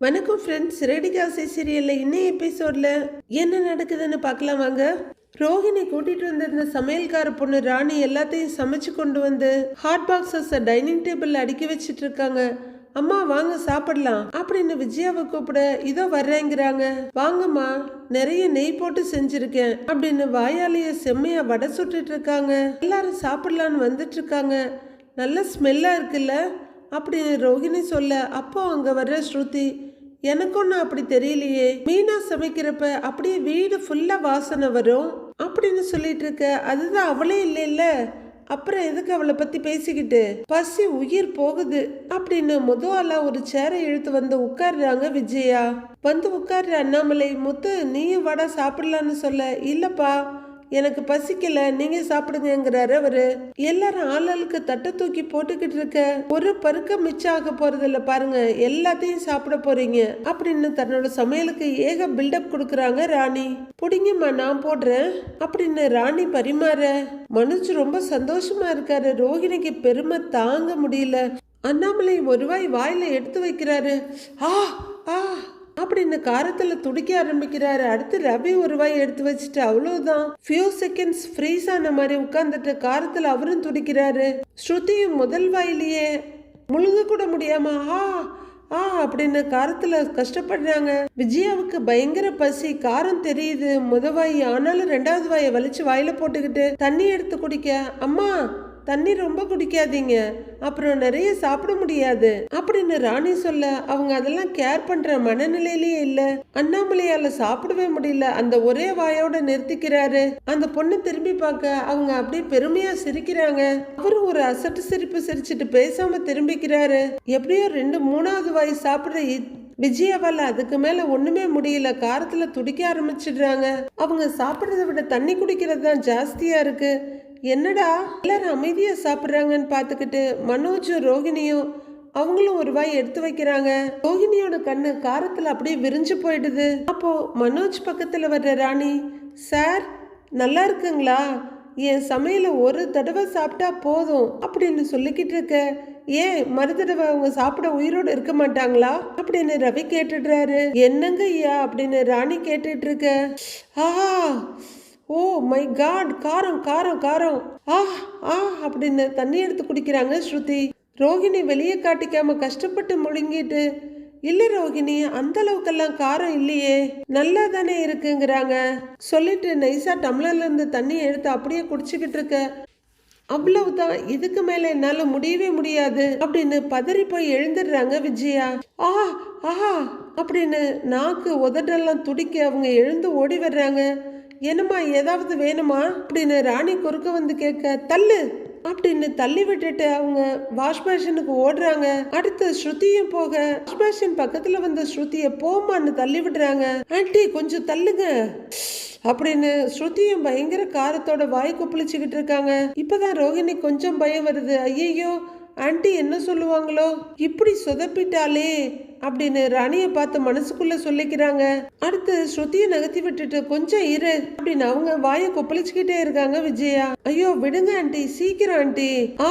வணக்கம் ஃப்ரெண்ட்ஸ் ரெடிகாசி சீரியலில் இன்னும் எபிசோடில் என்ன நடக்குதுன்னு பார்க்கலாம் வாங்க. ரோஹிணி கூட்டிட்டு வந்திருந்த சமையல்கார பொண்ணு ராணி எல்லாத்தையும் சமைச்சு கொண்டு வந்து ஹாட் பாக்ஸஸை டைனிங் டேபிளில் அடுக்கி வச்சிட்டு இருக்காங்க. அம்மா வாங்க சாப்பிடலாம். அப்படின்னு விஜயாவை கூப்பிட இதோ வர்றேங்கிறாங்க. வாங்கம்மா நிறைய நெய் போட்டு செஞ்சிருக்கேன் அப்படின்னு வாயாலேயே செம்மையா வடை சுட்டுட்டு இருக்காங்க. எல்லாரும் சாப்பிடலான்னு வந்துட்டு இருக்காங்க. நல்ல ஸ்மெல்லா இருக்குல்ல? அப்படின்னு ரோஹிணி சொல்ல அப்போ அங்க வர்ற ஸ்ருதி எனக்கு ஒன்றும் அப்படி தெரியலையே. மீனா சமைக்கிறப்ப அப்படியே வீடு ஃபுல்லா வாசனை வரும். அப்படின்னு சொல்லிட்டு இருக்க அதுதான் அவளே இல்லைல்ல. அப்புறம் எதுக்கு அவளை பத்தி பேசிக்கிட்டு? பசி உயிர் போகுது. அப்படின்னு முதல்ல ஒரு சேரை இழுத்து வந்து உட்கார்றாங்க விஜயா. வந்து உட்கார்ற அண்ணாமலை முத்து நீயும் வடை சாப்பிடலான்னு சொல்ல இல்லைப்பா. எனக்கு பசிக்கல நீங்க சாப்பிடுங்கிறாரு அவரு. எல்லாரும் ஆளாளுக்கு தட்டை தூக்கி போட்டுக்கிட்டு இருக்க ஒரு பருக்க மிச்சம் ஆக போறது இல்ல பாருங்க எல்லாத்தையும் சாப்பிட போறீங்க அப்படின்னு தன்னோட சமையலுக்கு ஏக பில்டப் கொடுக்கறாங்க ராணி. புடிங்கம்மா நான் போடுறேன் அப்படின்னு ராணி பரிமாற. மனுஷ் ரொம்ப சந்தோஷமா இருக்காரு ரோஹிணிக்கு பெருமை தாங்க முடியல. அண்ணாமலை ஒருவாய் வாயில எடுத்து வைக்கிறாரு. ஆ ஆ. அப்படின்னு காரத்துல துடிக்க ஆரம்பிக்கிறாரு. அடுத்து ரவி ஒரு வாய் எடுத்து வச்சுட்டு அவ்வளவுதான். ஃபியூ செகண்ட்ஸ் ஃப்ரீஸ் ஆன மாதிரி உட்கார்ந்துட்டு காரத்துல அவரும் துடிக்கிறாரு. ஸ்ருதியும் முதல் வாயிலேயே முழுங்க கூட முடியாம ஆ ஆ அப்படின்னு காரத்துல கஷ்டப்படுறாங்க. விஜயாவுக்கு பயங்கர பசி காரம் தெரியுது. முத வாய் ஆனாலும் ரெண்டாவது வாயை வலிச்சு வாயில போட்டுக்கிட்டு தண்ணி எடுத்து குடிக்க அம்மா தண்ணி ரொம்ப குடிக்காதீங்க. அப்புறம் நிறைய சாப்பிட முடியாது. அப்படின்னு ராணி சொல்ல அவங்க அதெல்லாம் கேர் பண்ற மனநிலையிலேயே இல்ல. அண்ணாமலையால சாப்பிடவே முடியல. அந்த ஒரே வாயோட நிறுத்திக்கிறாரு. அந்த பொண்ணு திரும்பி பார்க்க அவங்க அப்படியே பெருமையா சிரிக்கிறாங்க. அவரு ஒரு அசட்டு சிரிப்பு சிரிச்சிட்டு பேசாம திரும்பிக்கிறாரு. எப்படியோ ரெண்டு மூணாவது வாய் சாப்பிடுற விஜயாவால் அதுக்கு மேல ஒண்ணுமே முடியல. காரத்துல துடிக்க ஆரம்பிச்சிடுறாங்க. அவங்க சாப்பிட்றத விட தண்ணி குடிக்கிறது தான் ஜாஸ்தியா இருக்கு. என்னடா? எல்லாரும் அமைதியா சாப்பிட்றாங்கன்னு பார்த்துக்கிட்டு மனோஜும் ரோகிணியும் அவங்களும் ஒரு வாய் எடுத்து வைக்கிறாங்க. ரோகிணியோட கண்ணு காரத்துல அப்படியே விரிஞ்சு போயிடுது. அப்போ மனோஜ் பக்கத்துல வர்ற ராணி சார் நல்லா இருக்குங்களா? என் சமையலை ஒரு தடவை சாப்பிட்டா போதும் அப்படின்னு சொல்லிக்கிட்டு இருக்க. ஏன் மறு தடவை அவங்க சாப்பிட உயிரோடு இருக்க மாட்டாங்களா? அப்படின்னு ரவி கேட்டுடுறாரு. என்னங்க ஐயா? அப்படின்னு ராணி கேட்டுட்டு இருக்க. ஆஹா ஓ மை காட் காரம் காரம் காரம். ஆஹ் ஆ அப்படின்னு தண்ணி எடுத்து குடிக்கிறாங்க ஸ்ருதி. ரோகிணி வெளியே காட்டிக்காம கஷ்டப்பட்டு முழுங்கிட்டு இல்ல ரோகிணி அந்த அளவுக்கெல்லாம் காரம் இல்லையே. நல்லா தானே இருக்குங்கிறாங்க. சொல்லிட்டு நைஸா டம்ளர்ல இருந்து தண்ணி எடுத்து அப்படியே குடிச்சுக்கிட்டு இருக்க. அவ்வளவுதான் இதுக்கு மேல என்னால முடியவே முடியாது. அப்படின்னு பதறி போய் எழுந்துடுறாங்க விஜயா. ஆஹா ஆஹா அப்படின்னு நாக்கு உதடெல்லாம் துடிக்க அவங்க எழுந்து ஓடி வர்றாங்க. என்னம்மா ஏதாவது வேணுமா? அப்படின்னு ராணி குறுக்க வந்து கேட்க தள்ளு அப்படின்னு தள்ளி விட்டுட்டு அவங்க வாஷ் பேஷனுக்கு ஓடுறாங்க. அடுத்து ஸ்ருதியும் போக வாஷ் பேஷன் பக்கத்துல வந்த ஸ்ருதிய போமான்னு தள்ளி விடுறாங்க. ஆண்டி கொஞ்சம் தள்ளுங்க அப்படின்னு ஸ்ருதியும் பயங்கர காரத்தோட வாய் குப்பிளிச்சுக்கிட்டு இருக்காங்க. இப்பதான் ரோகிணி கொஞ்சம் பயம் வருது. ஐயையோ ஆண்டி என்ன சொல்லுவாங்களோ? இப்படி சொதப்பிட்டாளே அப்படின்னு ராணியை பார்த்து மனசுக்குள்ள சொல்லிக்கிறாங்க. அடுத்து ஸ்ருதியை நகர்த்தி விட்டுட்டு கொஞ்சம் இரு அப்படின்னு அவங்க வாயை கொப்பளிச்சுக்கிட்டே இருக்காங்க விஜயா. ஐயோ விடுங்க ஆண்டி சீக்கிரம் ஆண்டி. ஆ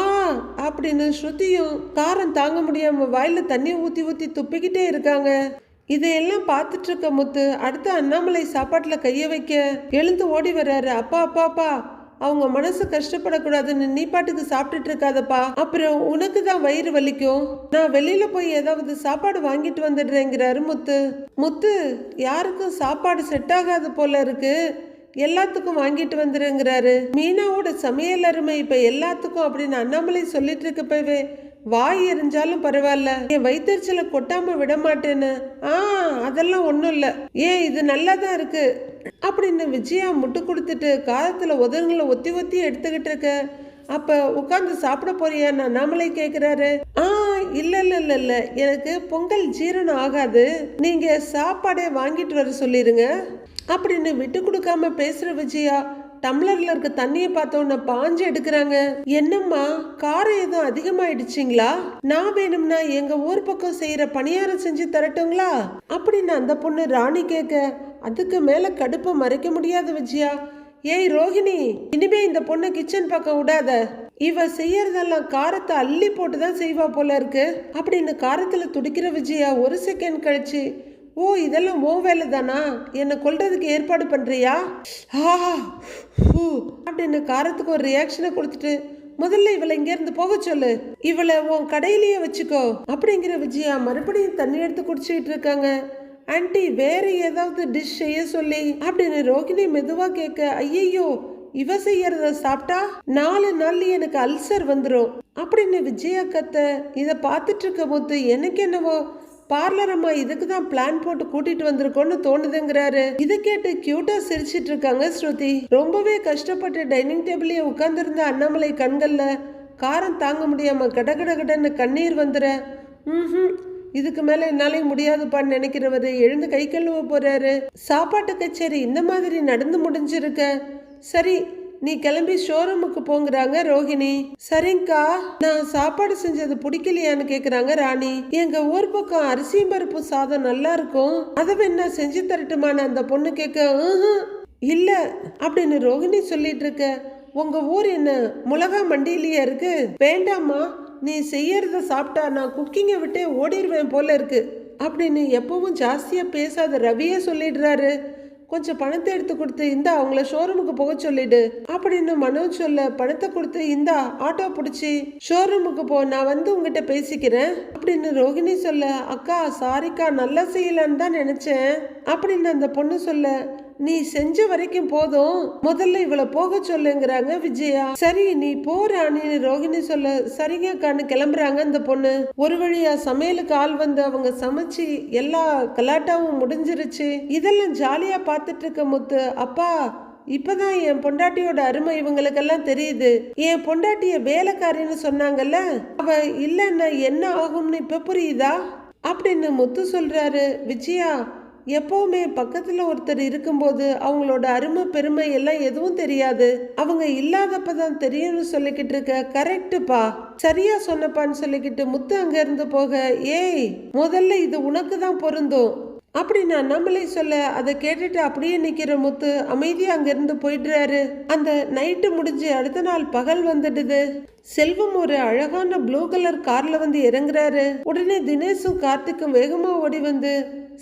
அப்படின்னு ஸ்ருதியும் காரம் தாங்க முடியாம வாயில தண்ணி ஊத்தி ஊத்தி துப்பிக்கிட்டே இருக்காங்க. இதையெல்லாம் பார்த்துட்டு இருக்க முத்து அடுத்து அண்ணாமலை சாப்பாட்டில் கையை வைக்க எழுந்து ஓடி வர்றாரு. அப்பா அப்பா அப்பா. அவங்க மனசு கஷ்டப்படக்கூடாதுன்னு நீ பாட்டுக்கு சாப்பிட்டுட்டு இருக்காதப்பா. அப்புறம் உனக்கு தான் வயிறு வலிக்கும். நான் வெளியில போய் ஏதாவது சாப்பாடு வாங்கிட்டு வந்துடுறேங்கிறாரு முத்து. முத்து யாருக்கும் சாப்பாடு செட் ஆகாது போல இருக்கு. எல்லாத்துக்கும் வாங்கிட்டு வந்துருங்கிறாரு மீனாவோட சமையல் அருமை இப்ப எல்லாத்துக்கும் அப்படின்னு அண்ணாமலை சொல்லிட்டு இருக்கப்பவே வாய் எரிஞ்சாலும் பரவாயில்ல. என் வயிற்றுச்சலை கொட்டாம விட மாட்டேன்னு ஆ அதெல்லாம் ஒன்றும் இல்லை. ஏன் இது நல்லா தான் இருக்கு? அப்படின்னு விஜயா முட்டு கொடுத்துட்டு காலத்துல உதடுங்களை ஒத்தி ஒத்தி எடுத்துக்கிட்டு இருக்க அப்ப உட்கார்ந்து சாப்பிட போறியா? நான் நாமளே கேக்குறாரு. ஆ இல்ல இல்ல இல்ல இல்ல. எனக்கு பொங்கல் ஜீரணம் ஆகாது. நீங்க சாப்பாடே வாங்கிட்டு வர சொல்லிருங்க. அப்படின்னு விட்டு கொடுக்காம பேசுற விஜயா டம்ளர்ல இருக்க தண்ணியை பார்த்தோன்ன பாஞ்சு எடுக்கிறாங்க. என்னம்மா காரம் எதுவும் அதிகமாயிடுச்சிங்களா? நான் வேணும்னா எங்க ஊர் பக்கம் செய்யற பணியாரம் செஞ்சு தரட்டுங்களா? அப்படின்னு அந்த பொண்ணு ராணி கேட்க அதுக்கு மேலே கடுப்பை மறைக்க முடியாது விஜயா. ஏய் ரோஹிணி இனிமே இந்த பொண்ணு கிச்சன் பக்கம் விடாத. இவ செய்யறதெல்லாம் காரத்தை அள்ளி போட்டு தான் செய்வா போல இருக்கு. அப்படின்னு காரத்தில் துடிக்கிற விஜயா ஒரு செகண்ட் கழிச்சு ஓ இதெல்லாம் ஓ வேலை தானா என்னை கொல்றதுக்கு ஏற்பாடு பண்றியா? ஆஹா ஹூ அப்படின்னு காரத்துக்கு ஒரு ரியாக்ஷனை கொடுத்துட்டு முதல்ல இவளை இங்கேருந்து போக சொல்லு. இவளை உன் கடையிலேயே வச்சுக்கோ. அப்படிங்கிற விஜயா மறுபடியும் தண்ணி எடுத்து குடிச்சுக்கிட்டு இருக்காங்க. ஆண்டி வேற ஏதாவது டிஷ் செய்ய சொல்லி அப்படின்னு ரோகிணி மெதுவா கேட்க ஐயையோ இவ செய்யறத சாப்பிட்டா? நாலு நாள்ல எனக்கு அல்சர் வந்துடும் அப்படின்னு விஜயா கத்த இதை பார்த்துட்டு இருக்க போது எனக்கு என்னவோ? பார்லர் அம்மா இதுக்கு தான் பிளான் போட்டு கூட்டிட்டு வந்திருக்கோம்னு தோணுதுங்கிறாரு. இதை கேட்டு கியூட்டா சிரிச்சிட்டு இருக்காங்க ஸ்ருதி. ரொம்பவே கஷ்டப்பட்டு டைனிங் டேபிளே உட்கார்ந்துருந்த அண்ணாமலை கண்கள்ல காரம் தாங்க முடியாம கட கட கடன்னு கண்ணீர் வந்துற. ம் இதுக்கு மேல என்னாலே முடியாதுப்பான்னு நினைக்கிறவரு எழுந்து கை கழுவ போறாரு. சாப்பாட்டு கச்சேரி இந்த மாதிரி நடந்து முடிஞ்சிருக்க. சரி நீ கிளம்பி ஷோரூமுக்கு போங்கிறாங்க ரோஹிணி. சரிங்கக்கா நான் சாப்பாடு செஞ்சது பிடிக்கலையான்னு கேக்குறாங்க ராணி. எங்க ஊர் பக்கம் அரிசியும் பருப்பு சாதம் நல்லா இருக்கும். அதை வேணா செஞ்சு தரட்டுமான்னு அந்த பொண்ணு கேட்க இல்ல அப்படின்னு ரோஹிணி சொல்லிட்டு இருக்க. உங்க ஊர் என்ன? மிளகா மண்டியிலேயே இருக்கு? வேண்டாம்மா நீ செய்யறத சாப்பிட்டா நான் குக்கிங்கை விட்டே ஓடிடுவேன் போல இருக்கு அப்படின்னு எப்பவும் ஜாஸ்தியாக பேசாத ரவியே சொல்லிடுறாரு. கொஞ்சம் பணத்தை எடுத்து கொடுத்து இந்தா அவங்கள ஷோரூமுக்கு போக சொல்லிடு அப்படின்னு மனோஜ் சொல்ல பணத்தை கொடுத்து இந்தா ஆட்டோ பிடிச்சி ஷோரூமுக்கு போ நான் வந்து உங்ககிட்ட பேசிக்கிறேன் அப்படின்னு ரோகிணி சொல்ல அக்கா சாரிக்கா நல்லா செய்யலான்னு தான் நினச்சேன் அப்படின்னு அந்த பொண்ணு சொல்ல நீ செஞ்ச வரைக்கும் போதும். முதல்ல இவளை போக சொல்லுங்கிறாங்க விஜயா. சரி நீ போ ரோகிணி சொல்ல சரிங்க கண்ணு கிளம்புறாங்க அந்த பொண்ணு. ஒரு வழியா சமையலுக்கு ஆள் வந்து அவங்க சமைச்சு எல்லா கலாட்டாவும் முடிஞ்சிருச்சு. இதெல்லாம் ஜாலியா பார்த்துட்டு இருக்க முத்து. அப்பா இப்பதான் என் பொண்டாட்டியோட அருமை இவங்களுக்கெல்லாம் தெரியுது. என் பொண்டாட்டிய வேலைக்காரின்னு சொன்னாங்கல்ல? அவ இல்லைன்னா என்ன ஆகும்னு இப்ப புரியுதா? அப்படின்னு முத்து சொல்றாரு. விஜயா எப்பவுமே பக்கத்துல ஒருத்தர் இருக்கும்போது அவங்களோட அருமை பெருமை எல்லாம் எதுவும் தெரியாது. அவங்க இல்லாதப்ப தான் தெரியும்னு சொல்லிக்கிட்டு இருக்க கரெக்டுப்பா சரியா சொன்னப்பான்னு சொல்லிக்கிட்டு முத்து அங்க இருந்து போக ஏய் முதல்ல இது உனக்கு தான் பொருந்தும் அப்படின்னா நம்மளை சொல்ல அதை கேட்டுட்டு அப்படியே நிக்கிற முத்து அமைதியா அங்கிருந்து போயிடுறாரு. அந்த நைட்டு முடிஞ்சு அடுத்த நாள் பகல் வந்துடுது. செல்வம் ஒரு அழகான ப்ளூ கலர் கார்ல வந்து இறங்குறாரு. உடனே தினேஷும் கார்த்திக்கும் வேகமா ஓடி வந்து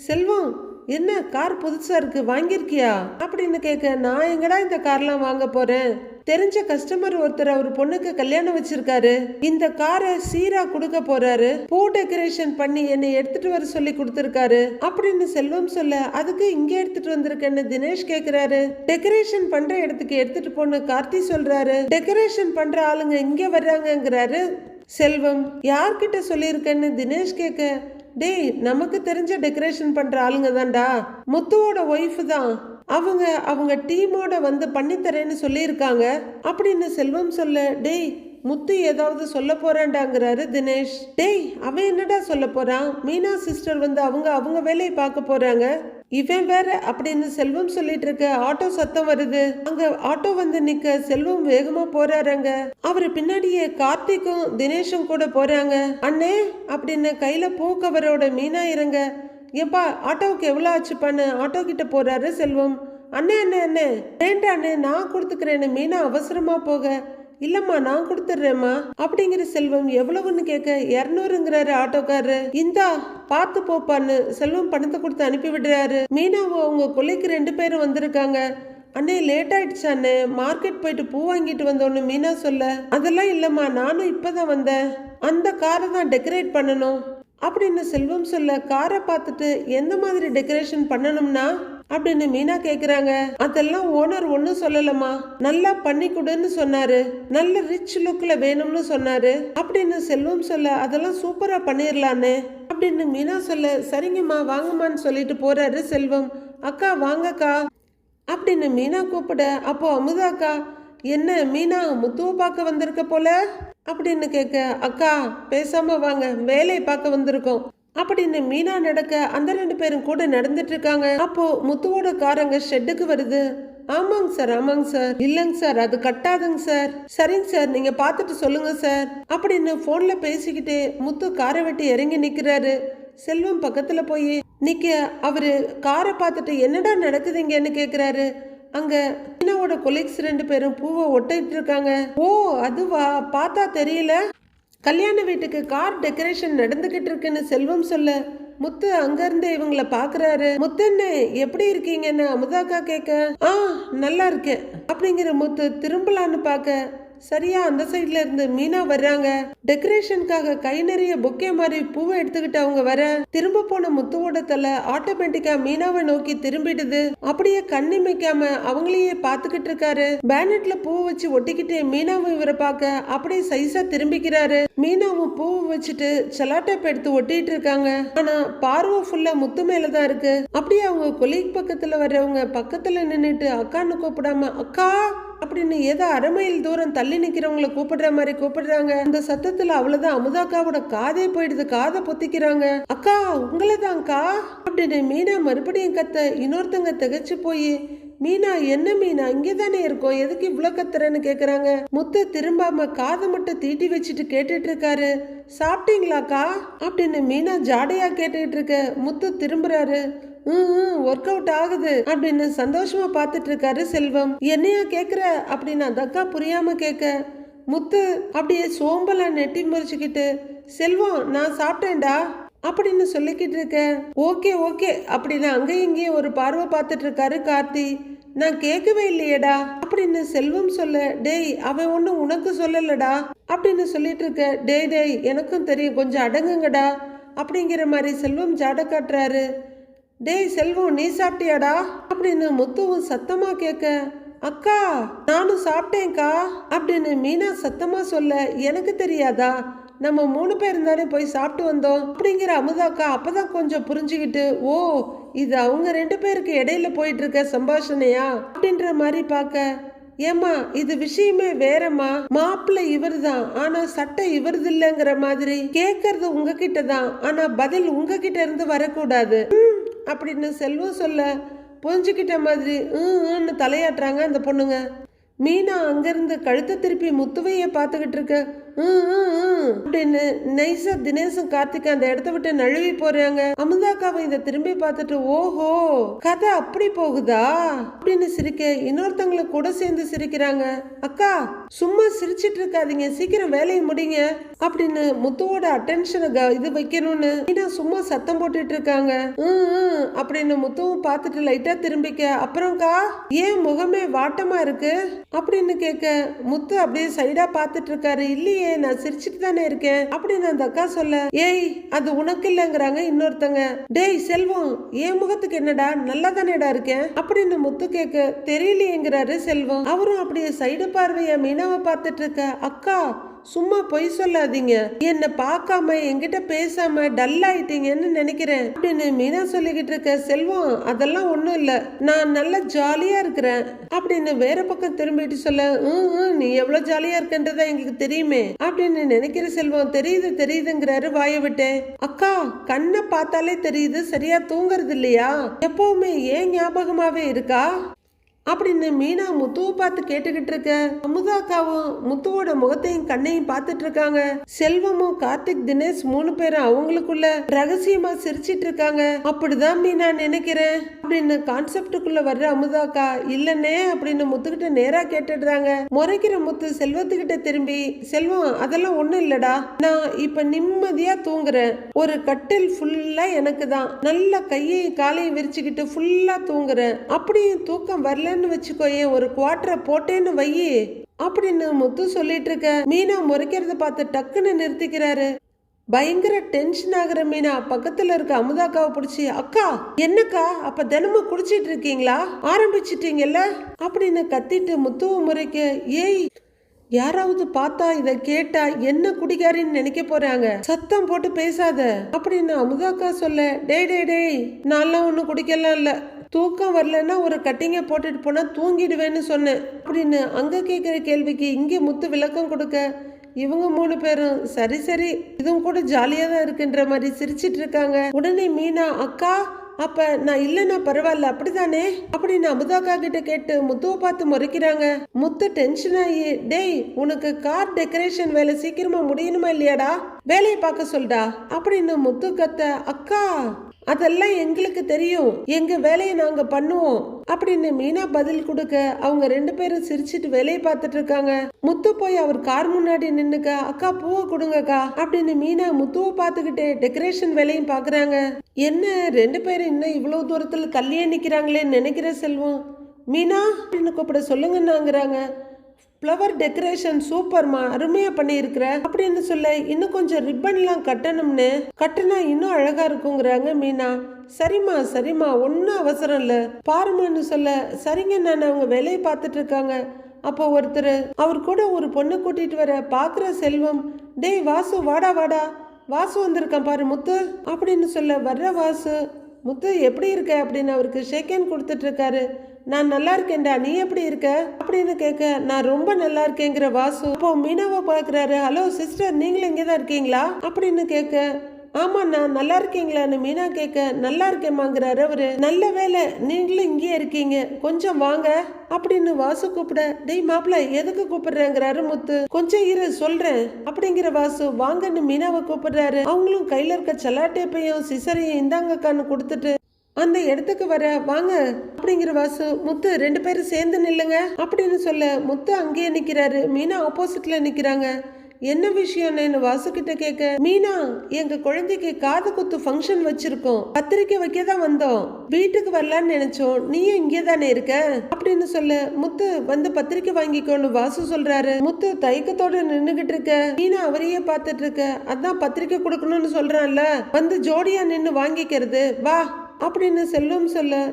செல்வம் என்ன கார் புதுசா இருக்கு வாங்கியிருக்கியா? அப்படின்னு கேட்க நான் எங்கடா இந்த கார்லாம் வாங்க போறேன்? தெரிஞ்ச கஸ்டமர் ஒருத்தர் அவர் பொண்ணுக்கு கல்யாணம் வச்சிருக்காரு. இந்த காரை சீரா கொடுக்க போறாரு. பூ டெக்கரேஷன் பண்ணி என்னை எடுத்துட்டு வர சொல்லி கொடுத்துருக்காரு. அப்படின்னு செல்வம் சொல்ல அதுக்கு இங்க எடுத்துட்டு வந்திருக்கேன்னு தினேஷ் கேக்குறாரு. டெக்கரேஷன் பண்ற இடத்துக்கு எடுத்துட்டு போன கார்த்தி சொல்றாரு. டெக்கரேஷன் பண்ற ஆளுங்க இங்க வர்றாங்கங்கிறாரு. செல்வம் யார்கிட்ட சொல்லியிருக்கேன்னு தினேஷ் கேட்க டேய் நமக்கு தெரிஞ்ச டெக்கரேஷன் பண்ற ஆளுங்க தான்டா. முத்துவோட ஒய்ஃப் தான். அவங்க அவங்க டீமோட வந்து பண்ணித்தரேன்னு சொல்லியிருக்காங்க. அப்படின்னு செல்வம் சொல்ல டேய் முத்து ஏதாவது சொல்ல போறான்டாங்கிறாரு தினேஷ். டேய் அவன் என்னடா சொல்ல போறான்? மீனா சிஸ்டர் வந்து அவங்க அவங்க வேலையை பார்க்க போறாங்க. இவன் வேற அப்படின்னு செல்வம் சொல்லிட்டு இருக்க ஆட்டோ சத்தம் வருது. அங்க ஆட்டோ வந்து நிக்க செல்வம் வேகமா போறாருங்க. அவரு பின்னாடியே கார்த்திக்கும் தினேஷும் கூட போறாங்க. அண்ணே அப்படின்னு கையில பூக்கவரோட மீனா இருங்க. ஏப்பா ஆட்டோவுக்கு எவ்வளோ ஆச்சுப்பான்னு ஆட்டோ கிட்ட போறாரு செல்வம். அண்ணே அண்ணே அண்ணே. வேண்டாண்ணே அண்ணே நான் கொடுத்துக்கிறேன்னு மீனா அவசரமா போக. இல்லம்மா நான் கொடுத்துட்றேம்மா. அப்படிங்கிற செல்வம் எவ்வளவுன்னு கேட்க இரநூறுங்கிறாரு ஆட்டோக்காரரு. இந்தா பார்த்து போப்பான்னு செல்வம் பணத்தை கொடுத்து அனுப்பி விடுறாரு. மீனாவும் அவங்க கொலைக்கு ரெண்டு பேரும் வந்திருக்காங்க. அண்ணே லேட் ஆயிடுச்சு அண்ணே. மார்க்கெட் போயிட்டு பூ வாங்கிட்டு வந்தோன்னு மீனா சொல்ல. அதெல்லாம் இல்லம்மா நானும் இப்பதான் வந்தேன். அந்த காரை தான் டெக்கரேட் பண்ணணும். அப்படின்னு செல்வம் சொல்ல காரை பார்த்துட்டு எந்த மாதிரி டெக்கரேஷன் பண்ணணும்னா? அப்படின்னு மீனா கேக்குறாங்க. அதெல்லாம் ஓனர் ஒன்றும் சொல்லலமா நல்லா பண்ணி கொடுன்னு சொன்னாரு. நல்ல ரிச் லுக்ல வேணும்னு சொன்னாரு. அப்படின்னு செல்வம் சொல்ல அதெல்லாம் சூப்பரா பண்ணிடலான்னு அப்படின்னு மீனா சொல்ல சரிங்கம்மா வாங்கம்மான்னு சொல்லிட்டு போறாரு செல்வம். அக்கா வாங்கக்கா. அப்படின்னு மீனா கூப்பிட அப்போ அமுதாக்கா என்ன மீனா முத்துவை பார்க்க வந்திருக்க போல? அப்படின்னு கேட்க அக்கா பேசாம வாங்க. வேலையை பார்க்க வந்திருக்கோம். அப்படின்னு மீனா நடக்க அந்த ரெண்டு பேரும் கூட நடந்துட்டு இருக்காங்க. அப்போ முத்துவோட காரங்க ஷெட்டுக்கு வருது. ஆமாங்க சார் ஆமாங்க சார். இல்லைங்க சார் அது கட்டாதுங்க சார். சரிங்க சார் நீங்க பார்த்துட்டு சொல்லுங்க சார். அப்படின்னு போன்ல பேசிக்கிட்டே முத்து காரை வெட்டி இறங்கி நிக்கிறாரு. செல்வம் பக்கத்துல போய் நிக்க அவரு காரை பார்த்துட்டு என்னடா நடக்குதுங்கன்னு கேக்குறாரு. அங்க மீனாவோட கொலீக்ஸ் ரெண்டு பேரும் பூவை ஒட்டிட்டு இருக்காங்க. ஓ அதுவா? பார்த்தா தெரியல. கல்யாண வீட்டுக்கு கார் டெக்கரேஷன் நடந்துகிட்டு இருக்குன்னு செல்வம் சொல்ல முத்து அங்கிருந்து இவங்கள பாக்குறாரு. முத்தண்ணே எப்படி இருக்கீங்கன்னு அமுதாக்கா கேட்க ஆ நல்லா இருக்கேன். அப்படிங்கிற முத்து திரும்பலான்னு பார்க்க சரியா அந்த சைட்ல இருந்து மீனா வர்றாங்க. டெக்கரேஷனுக்காக கை நிறைய பொக்கே மாதிரி பூவை எடுத்துக்கிட்டு அவங்க வர. திரும்ப போன முத்துவோட தலை ஆட்டோமேட்டிக்கா மீனாவை நோக்கி திரும்பிடுது. அப்படியே கண்ணிமைக்காம அவங்களையே பாத்துக்கிட்டு இருக்காரு. பேனட்ல பூ வச்சு ஒட்டிக்கிட்டு மீனாவும் இவரை பார்க்க அப்படியே சைஸா திரும்பிக்கிறாரு. மீனாவும் பூவை வச்சுட்டு செலாட்டப் எடுத்து ஒட்டிட்டு இருக்காங்க. ஆனா பார்வை ஃபுல்லா முத்து மேலதான் இருக்கு. அப்படியே அவங்க கொலீக் பக்கத்துல வர்றவங்க பக்கத்துல நின்னுட்டு அக்கான்னு கூப்பிடாம அக்கா அப்படின்னு ஏதோ அரை மைல் தூரம் தள்ளி நிக்கிறவங்கள கூப்பிடுற மாதிரி கூப்பிடுறாங்க. அந்த சத்தத்துல அவ்வளவுதான் அமுதாக்காவோட காதே போயிடுது. காதை பொத்திக்கிறாங்க. அக்கா உங்களை தான்க்கா அப்படின்னு மீனா மறுபடியும் கத்த இன்னொருத்தங்க திகச்சு போய் மீனா என்ன மீனா? இங்கே தானே இருக்கோம் எதுக்கு இவ்வளோ கத்துறேன்னு கேட்குறாங்க முத்து திரும்பாம காதை மட்டும் தீட்டி வச்சுட்டு கேட்டுட்டு இருக்காரு சாப்பிட்டீங்களாக்கா? அப்படின்னு மீனா ஜாடையா கேட்டுக்கிட்டு இருக்க முத்து திரும்புறாரு. ஒர்க் அவுட் ஆகுது அப்படின்னு சந்தோஷமா பார்த்துட்டு இருக்காரு செல்வம். என்னையா கேக்குற? அப்படின்னு அந்த அக்கா புரியாம கேட்க முத்து அப்படியே சோம்பலா நெட்டி முறிச்சுக்கிட்டு செல்வம் நான் சாப்பிட்டேன்டா அப்படின்னு சொல்லிக்கிட்டு இருக்க. ஓகே ஓகே அப்படின்னு அங்கேயும் இங்கேயும் ஒரு பார்வை பார்த்துட்டு இருக்காரு கார்த்தி. நான் கேட்கவே இல்லையேடா அப்படின்னு செல்வம் சொல்ல. டேய் அவன் ஒன்றும் உனக்கு சொல்லலடா அப்படின்னு சொல்லிட்டு இருக்க டேய் டேய் எனக்கும் தெரியும் கொஞ்சம் அடங்குங்கடா அப்படிங்கிற மாதிரி செல்வம் ஜாட காட்டுறாரு. டேய் செல்வம் நீ சாப்பிட்டியாடா? அப்படின்னு முத்துவும் சத்தமா கேட்க அக்கா நானும் சாப்பிட்டேன்க்கா அப்படின்னு மீனா சத்தமா சொல்ல எனக்கு தெரியாதா? நம்ம மூணு பேர் தானே போய் சாப்பிட்டு வந்தோம் அப்படிங்கிற அமுதாக்கா அப்பதான் கொஞ்சம் புரிஞ்சுக்கிட்டு ஓ இது அவங்க ரெண்டு பேருக்கு இடையில போயிட்டு இருக்க சம்பாஷணையா? அப்படின்ற மாதிரி பார்க்க ஏமா இது விஷயமே வேறம்மா. மாப்பிள்ளை இவர்தான். ஆனா சட்டை இவரது இல்லைங்கிற மாதிரி கேக்குறது உங்ககிட்ட தான் ஆனா பதில் உங்ககிட்ட இருந்து வரக்கூடாது. ம், அப்படின்னு செல்வம் சொல்ல புரிஞ்சுக்கிட்ட மாதிரி ன்னு தலையாட்டுறாங்க அந்த பொண்ணுங்க. மீனா அங்கேருந்து கழுத்தை திருப்பி முத்துவையை பார்த்துக்கிட்டு இருக்க அப்படின்னு நைஸா தினேசும் கார்த்திக் அந்த இடத்த விட்டு நழுவி போறாங்க. அமுதாக்காவை இதை திரும்பி பார்த்துட்டு ஓஹோ கதை அப்படி போகுதா? அப்படின்னு சிரிக்க இன்னொருத்தவங்கள கூட சேர்ந்து சிரிக்கிறாங்க. அக்கா சும்மா சிரிச்சிட்டு இருக்காதீங்க சீக்கிரம் வேலையை முடிங்க அப்படின்னு முத்துவோட அட்டென்ஷனை இது வைக்கணும்னு. மீனா சும்மா சத்தம் போட்டுட்டு இருக்காங்க. அப்படின்னு முத்துவும் பார்த்துட்டு லைட்டா திரும்பிக்க அப்புறம்க்கா ஏன் முகமே வாட்டமா இருக்கு? அப்படின்னு கேட்க முத்து அப்படியே சைடா பார்த்துட்டு இருக்காரு. இல்லையே நான் சிரிச்சிட்டு தானே இருக்கேன்? அப்படின்னு அந்த அக்கா சொல்ல ஏய் அது உனக்கு இல்லைங்கிறாங்க இன்னொருத்தங்க. டேய் செல்வம் என் முகத்துக்கு என்னடா? நல்லா தானேடா இருக்கேன்? அப்படின்னு முத்து கேட்க தெரியலையேங்கிறாரு செல்வம். அவரும் அப்படியே சைடு பார்வையா மீனாவை பார்த்துட்டு இருக்க. அக்கா சும்மா பொய் சொல்லாதீங்க. என்ன பார்க்காம என்கிட்ட பேசாம டல் ஆயிட்டீங்கன்னு நினைக்கிறேன். அப்படின்னு மீனா சொல்லிக்கிட்டு இருக்க செல்வம் அதெல்லாம் ஒன்றும் இல்லை. நான் நல்லா ஜாலியா இருக்கிறேன். அப்படின்னு வேற பக்கம் திரும்பிட்டு சொல்ல நீ எவ்வளோ ஜாலியா இருக்கன்றதா எங்களுக்கு தெரியுமே. அப்படின்னு நினைக்கிற செல்வம் தெரியுது தெரியுதுங்கிறாரு வாய விட்டேன் அக்கா கண்ணை பார்த்தாலே தெரியுது. சரியா தூங்குறது இல்லையா? எப்பவுமே ஏன் ஞாபகமாவே இருக்கா? அப்படின்னு மீனா முத்துவை பார்த்து கேட்டுக்கிட்டு இருக்க. அமுதாக்காவும் முத்துவோட முகத்தையும் கண்ணையும் பார்த்துட்டு இருக்காங்க. செல்வமும் கார்த்திக் தினேஷ் மூணு பேரும் அவங்களுக்குள்ள ரகசியமா சிரிச்சிட்டு இருக்காங்க. அப்படிதான் மீனா நினைக்கிறேன். அப்படின்னு கான்செப்டுக்குள்ள வர்ற அமுதாக்கா இல்லனே அப்படின்னு முத்துக்கிட்ட நேரா கேட்டுடுறாங்க. முறைக்கிற முத்து செல்வத்துக்கிட்ட திரும்பி செல்வம் அதெல்லாம் ஒண்ணும் இல்லடா. நான் இப்ப நிம்மதியா தூங்குறேன். ஒரு கட்டில் ஃபுல்லா எனக்கு தான். நல்ல கையையும் காலையும் விரிச்சுக்கிட்டு ஃபுல்லா தூங்குறேன். அப்படியும் தூக்கம் வரல போட்டேன்னு வச்சுக்கோயே ஒரு குவார்டரை போட்டேன்னு வையி அப்படின்னு முத்து சொல்லிட்டு இருக்க. மீனா முறைக்கிறத பார்த்து டக்குன்னு நிறுத்திக்கிறாரு. பயங்கர டென்ஷன் ஆகுற மீனா பக்கத்துல இருக்க அமுதாக்காவை பிடிச்சி அக்கா என்னக்கா அப்ப தினமும் குடிச்சிட்டு இருக்கீங்களா? ஆரம்பிச்சிட்டீங்கல்ல? அப்படின்னு கத்திட்டு முத்துவ முறைக்க ஏய் யாராவது பார்த்தா இதை கேட்டா என்ன குடிகாரின்னு நினைக்க போறாங்க? சத்தம் போட்டு பேசாத. அப்படின்னு அமுதாக்கா சொல்ல டேய் டேய் டேய் நான்லாம் ஒன்றும் குடிக்கலாம் இல்லை. தூக்கம் வரலன்னா ஒரு கட்டிங்க போட்டுட்டு போனால் தூங்கிடுவேன்னு சொன்னேன். அப்படின்னு அங்கே கேட்குற கேள்விக்கு இங்கே முத்து விளக்கம் கொடுக்க. இவங்க மூணு பேரும் சரி சரி இதுவும் கூட ஜாலியாக தான் இருக்குன்ற மாதிரி சிரிச்சிட்டு இருக்காங்க. உடனே மீனா அக்கா அப்ப நான் இல்லைன்னா பரவாயில்ல அப்படிதானே அப்படின்னு அமுதாக்கா கிட்ட கேட்டு முத்துவை பார்த்து முறைக்கிறாங்க. முத்து டென்ஷன் ஆகி டேய் உனக்கு கார் டெக்கரேஷன் வேலை சீக்கிரமா முடியணுமா இல்லையாடா? வேலையை பார்க்க சொல்டா. அப்படின்னு முத்து கத்த அக்கா அதெல்லாம் எங்களுக்கு தெரியும். எங்க வேலையை நாங்க பண்ணுவோம். அப்படின்னு மீனா பதில் கொடுக்க அவங்க ரெண்டு பேரும் சிரிச்சிட்டு வேலையை பார்த்துட்டு இருக்காங்க. முத்து போய் அவர் கார் முன்னாடி நின்னுக்க அக்கா பூவை கொடுங்கக்கா அப்படின்னு மீனா முத்துவை பார்த்துக்கிட்டே டெக்கரேஷன் வேலையும் பாக்குறாங்க என்ன ரெண்டு பேரும் இன்னும் இவ்வளவு தூரத்துல தள்ளியே நிக்கிறாங்களேன்னு நினைக்கிற செல்வம். மீனா அப்படின்னு கூப்பிட சொல்லுங்கன்னாங்கிறாங்க. ஃப்ளவர் டெக்கரேஷன் சூப்பர்மா அருமையா பண்ணியிருக்கிற. அப்படின்னு சொல்ல. இன்னும் கொஞ்சம் ரிப்பன்லாம் கட்டணும்னு. கட்டினா இன்னும் அழகா இருக்குங்கிறாங்க மீனா. சரிம்மா சரிம்மா. ஒன்றும் அவசரம் இல்லை. பாருமான்னு சொல்ல. சரிங்க நான். அவங்க வேலையை பார்த்துட்டு இருக்காங்க. அப்போ ஒருத்தர் அவர் கூட ஒரு பொண்ணை கூட்டிட்டு வர பார்க்குற செல்வம் டேய் வாசு வாடா வாடா. வாசு வந்திருக்கான் பாரு முத்து. அப்படின்னு சொல்ல வர்ற வாசு முத்து எப்படி இருக்க? அப்படின்னு அவருக்கு ஷேக்கன் கொடுத்துட்டு கொடுத்துட்ருக்காரு நான் நல்லா இருக்கேன்டா. நீ எப்படி இருக்க? அப்படின்னு கேட்க நான் ரொம்ப நல்லா இருக்கேங்கிற வாசு. அப்போ மீனாவை பார்க்குறாரு. ஹலோ சிஸ்டர் நீங்களும் இங்கே தான் இருக்கீங்களா? அப்படின்னு கேட்க ஆமாண்ணா நான் நல்லா இருக்கீங்களான்னு மீனா கேட்க நல்லா இருக்கேம்மாங்கிறாரு அவரு. நல்ல வேலை நீங்களும் இங்கேயே இருக்கீங்க. கொஞ்சம் வாங்க. அப்படின்னு வாசு கூப்பிட டெய் மாப்பிள்ள எதுக்கு கூப்பிடுறேங்கிறாரு முத்து. கொஞ்சம் இரு சொல்றேன். அப்படிங்கிற வாசு வாங்கன்னு மீனாவை கூப்பிடுறாரு. அவங்களும் கையில இருக்க செல்லாட்டேப்பையும் சிசரையும் இந்தாங்கக்கான்னு கொடுத்துட்டு அந்த இடத்துக்கு வர வாங்க அப்படிங்கிற வாசு முத்து ரெண்டு பேரும் சேர்ந்து நில்லுங்க அப்படின்னு சொல்ல முத்து அங்கேயே நிக்கிறாரு. மீனா ஆப்போசிட்ல நிக்கிறாங்க. என்ன விஷயம்னு? வாசு கிட்ட கேட்க மீனா எங்க குழந்தைக்கு காது குத்து ஃபங்க்ஷன் வச்சிருக்கோம். பத்திரிக்கை வைக்க தான் வந்தோம். வீட்டுக்கு வரலான்னு நினைச்சோம். நீயும் இங்கே தானே இருக்க? அப்படின்னு சொல்ல முத்து வந்து பத்திரிக்கை வாங்கிக்கோன்னு வாசு சொல்றாரு. முத்து தயக்கத்தோட நின்னுகிட்டு இருக்க மீனா அவரையே பார்த்துட்டு இருக்க. அதான் பத்திரிக்கை கொடுக்கணும்னு சொல்றான்ல. வந்து ஜோடியா நின்னு வாங்கிக்கிறது. வா. அப்படின்னு செல்லும் சொல்ல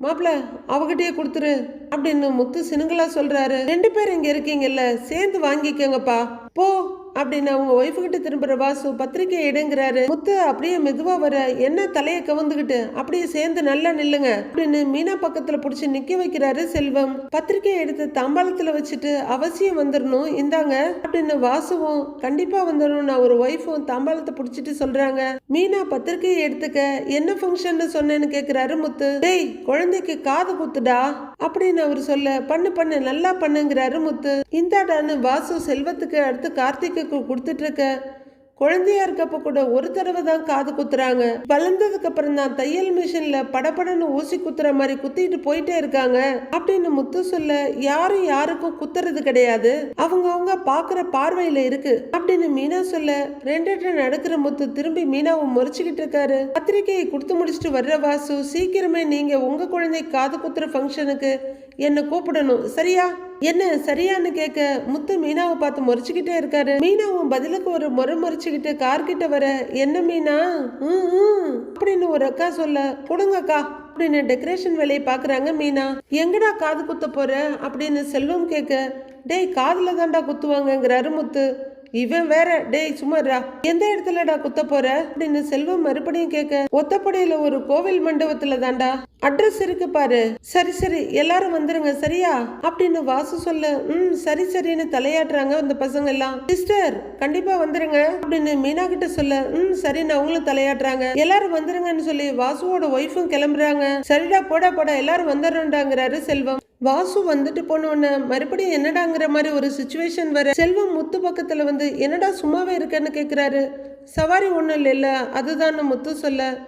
மாப்பிள அவகிட்டயே கொடுத்துரு அப்படின்னு முத்து சினுங்களா சொல்றாரு. ரெண்டு பேர் இங்க இருக்கீங்கல்ல சேர்ந்து வாங்கிக்கோங்கப்பா. போ. அப்படின்னு அவங்க ஒய்ஃபு கிட்ட திரும்புற வாசு பத்திரிக்கை எடுங்கிறாரு. முத்து அப்படியே மெதுவா வர என்ன தலைய கவுந்துகிட்டு? அப்படியே சேர்ந்து நல்லா நில்லுங்க அப்படின்னு மீனா பக்கத்துல புடிச்சு நிக்க வைக்கிறாரு செல்வம். பத்திரிக்கை எடுத்து தாம்பாளத்துல வச்சுட்டு அவசியம் வந்துடணும் இந்தாங்க அப்படின்னு வாசுவும் கண்டிப்பா வந்துடணும் நான் ஒரு ஒய்ஃபும் தாம்பாளத்தை புடிச்சிட்டு சொல்றாங்க. மீனா பத்திரிக்கையை எடுத்துக்க என்ன ஃபங்க்ஷன் சொன்னேன்னு கேக்குறாரு முத்து. டேய் குழந்தைக்கு காது குத்துடா அப்படின்னு அவர் சொல்ல பண்ணு பண்ணு நல்லா பண்ணுங்கிறாரு முத்து. இந்தாடான்னு வாசு செல்வத்துக்கு அடுத்து கார்த்திக்கு கொடுத்துட்டு இருக்க குழந்தையா இருக்கப்ப கூட ஒரு தடவை தான் காது குத்துறாங்க. வளர்ந்ததுக்கு அப்புறம் தான் தையல் மிஷின்ல படபடன்னு ஊசி குத்துற மாதிரி குத்திட்டு போயிட்டே இருக்காங்க. அப்படின்னு முத்து சொல்ல யாரும் யாருக்கும் குத்துறது கிடையாது. அவங்க அவங்க பாக்குற பார்வையில இருக்கு. அப்படின்னு மீனா சொல்ல ரெண்டு நடக்கிற முத்து திரும்பி மீனாவை முறைச்சுக்கிட்டு இருக்காரு. பத்திரிக்கையை கொடுத்து முடிச்சுட்டு வர்ற வாசு சீக்கிரமே நீங்க உங்க குழந்தை காது குத்துற ஃபங்க்ஷனுக்கு என்னை கூப்பிடணும். சரியா? என்ன சரியான்னு கேட்க முத்து மீனாவை பார்த்து முறைச்சுக்கிட்டே இருக்காரு. மீனாவும் பதிலுக்கு ஒரு முறை முறைச்சுக்கிட்டு கார்கிட்ட வர என்ன மீனா? ம், அப்படின்னு ஒரு அக்கா சொல்ல கொடுங்கக்கா அப்படின்னு டெக்கரேஷன் வேலையை பாக்குறாங்க மீனா. எங்கடா காது குத்த போற? அப்படின்னு செல்வம் கேட்க டேய் காதுல தாண்டா குத்துவாங்கங்கிறாரு முத்து. இவன் வேற டேய் சும்மாரா எந்த இடத்துலடா குத்த போற? அப்படின்னு செல்வம் மறுபடியும் கேட்க ஒத்தப்படையில ஒரு கோவில் மண்டபத்துல தாண்டா அட்ரஸ் இருக்கு பாரு. சரி சரி எல்லாரும் வந்துருங்க சரியா? அப்படின்னு வாசு சொல்ல ம் சரி சரின்னு தலையாட்டுறாங்க அந்த பசங்க எல்லாம் சிஸ்டர் கண்டிப்பா வந்துருங்க. அப்படின்னு மீனா கிட்ட சொல்ல ம் சரின்னு அவங்களும் தலையாட்டுறாங்க. எல்லாரும் வந்துருங்கன்னு சொல்லி வாசுவோட ஒய்ஃபும் கிளம்புறாங்க. சரிடா போடா போடா எல்லாரும் வந்துடும்டாங்கிறாரு செல்வம். வாசு வந்துட்டு போனோடனே மறுபடியும் என்னடாங்கிற மாதிரி ஒரு சுச்சுவேஷன் வர செல்வம் முத்து பக்கத்தில் வந்து என்னடா சும்மாவே இருக்கன்னு கேட்குறாரு சவாரி ஒன்றும் இல்லைல்ல அதுதான் முத்து சொல்ல.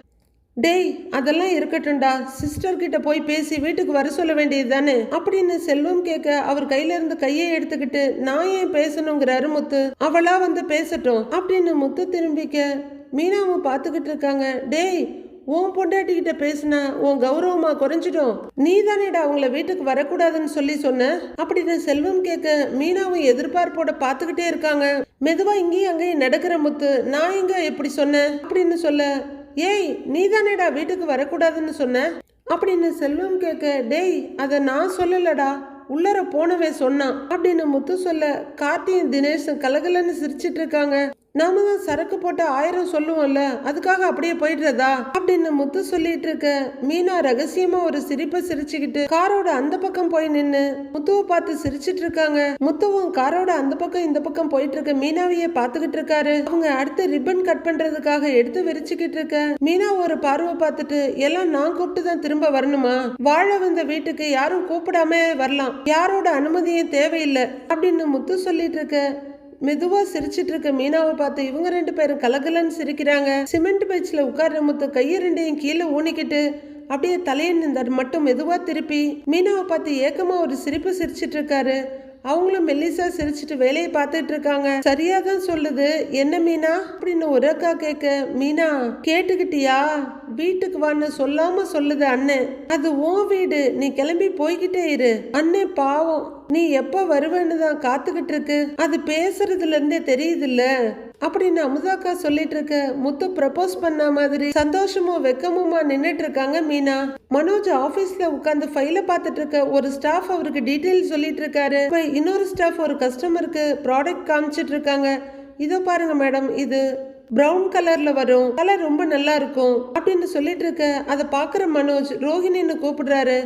டேய் அதெல்லாம் இருக்கட்டும்டா. சிஸ்டர்கிட்ட போய் பேசி வீட்டுக்கு வர சொல்ல வேண்டியது தானே? அப்படின்னு செல்வம் கேட்க அவர் கையில இருந்து கையை எடுத்துக்கிட்டு நான் ஏன் பேசணுங்கிறாரு முத்து. அவளா வந்து பேசட்டும். அப்படின்னு முத்து திரும்பிக்க மீனாவும் பார்த்துக்கிட்டு இருக்காங்க. டேய் உன் பொண்டாட்டிக்கிட்ட கிட்ட உன் கௌரவமா குறைஞ்சிடும். நீ தானேடா அவங்கள வீட்டுக்கு வரக்கூடாதுன்னு சொல்லி சொன்ன? அப்படின்னு செல்வம் கேட்க மீனாவும் எதிர்பார்ப்போட பார்த்துக்கிட்டே இருக்காங்க. மெதுவா இங்கேயும் அங்கேயும் நடக்கிற முத்து நான் எங்க எப்படி சொன்னேன் அப்படின்னு சொல்ல ஏய் நீ தானேடா வீட்டுக்கு வரக்கூடாதுன்னு சொன்ன? அப்படின்னு செல்வம் கேட்க டேய் அதை நான் சொல்லலடா. உள்ளர போனவே சொன்னான். அப்படின்னு முத்து சொல்ல கார்த்தியும் தினேஷும் கலகலன்னு சிரிச்சிட்டு இருக்காங்க. நாம தான் சரக்கு போட்ட ஆயிரம் சொல்லுவோம்ல அதுக்காக அப்படியே போயிடுறதா? அப்படின்னு முத்து சொல்லிட்டு இருக்க. மீனா ரகசியமா ஒரு சிரிப்பை சிரிச்சுக்கிட்டு காரோட அந்த பக்கம் போய் நின்னு முத்துவை பார்த்து சிரிச்சிட்டு இருக்காங்க. முத்துவும் காரோட அந்த பக்கம் இந்த பக்கம் போயிட்டு இருக்க மீனாவையே பார்த்துக்கிட்டு இருக்காரு. அவங்க அடுத்து ரிப்பன் கட் பண்றதுக்காக எடுத்து விரிச்சுக்கிட்டு இருக்க. மீனா ஒரு பார்வை பார்த்துட்டு எல்லாம் நான் கூப்பிட்டு தான் திரும்ப வரணுமா? வாழ வந்த வீட்டுக்கு யாரும் கூப்பிடாம வரலாம். யாரோட அனுமதியும் தேவையில்லை. அப்படின்னு முத்து சொல்லிட்டு இருக்க. மெதுவா சிரிச்சிட்டு இருக்க மீனாவை பார்த்து இவங்க ரெண்டு பேரும் கலகலன்னு சிரிக்கிறாங்க. சிமெண்ட் பெஞ்சில் உட்கார்ற முத்து கையை ரெண்டையும் கீழே ஊனிக்கிட்டு அப்படியே தலையை நின்றார் மட்டும் மெதுவா திருப்பி மீனாவை பார்த்து ஏக்கமா ஒரு சிரிப்பு சிரிச்சிட்டு இருக்காரு. அவங்களும் மெல்லிசா சிரிச்சிட்டு வேலையை பார்த்துட்டு இருக்காங்க சரியா தான் சொல்லுது என்ன மீனா? அப்படின்னு ஒரு அக்கா கேட்க மீனா கேட்டுக்கிட்டியா? வீட்டுக்கு வான்னு சொல்லாம சொல்லுது அண்ணன் அது உன் வீடு. நீ கிளம்பி போய்கிட்டே இரு. அண்ணே பாவம். நீ எப்ப வருவேன்னு தான் காத்துக்கிட்டு இருக்கு அது பேசுறதுல இருந்தே தெரியுதுல்ல. அப்படின்னு அமுதாக்கா சொல்லிட்டு இருக்க? முத்து ப்ரப்போஸ் பண்ண மாதிரி சந்தோஷமும் வெக்கமுமா நின்றுட்டு இருக்காங்க மீனா. மனோஜ் ஆபீஸ்ல உட்காந்து ஃபைல பார்த்துட்டு இருக்க. ஒரு ஸ்டாஃப் அவருக்கு டீட்டெயில் சொல்லிட்டு இருக்காரு. இன்னொரு ஸ்டாஃப் ஒரு கஸ்டமருக்கு ப்ராடக்ட் காமிச்சிட்டு இருக்காங்க. இதோ பாருங்க மேடம் இது ப்ரௌன் கலர்ல வரும். கலர் ரொம்ப நல்லா இருக்கும். அப்படின்னு சொல்லிட்டு இருக்க. அதை பாக்குற மனோஜ் ரோஹிணின்னு கூப்பிடுறாரு.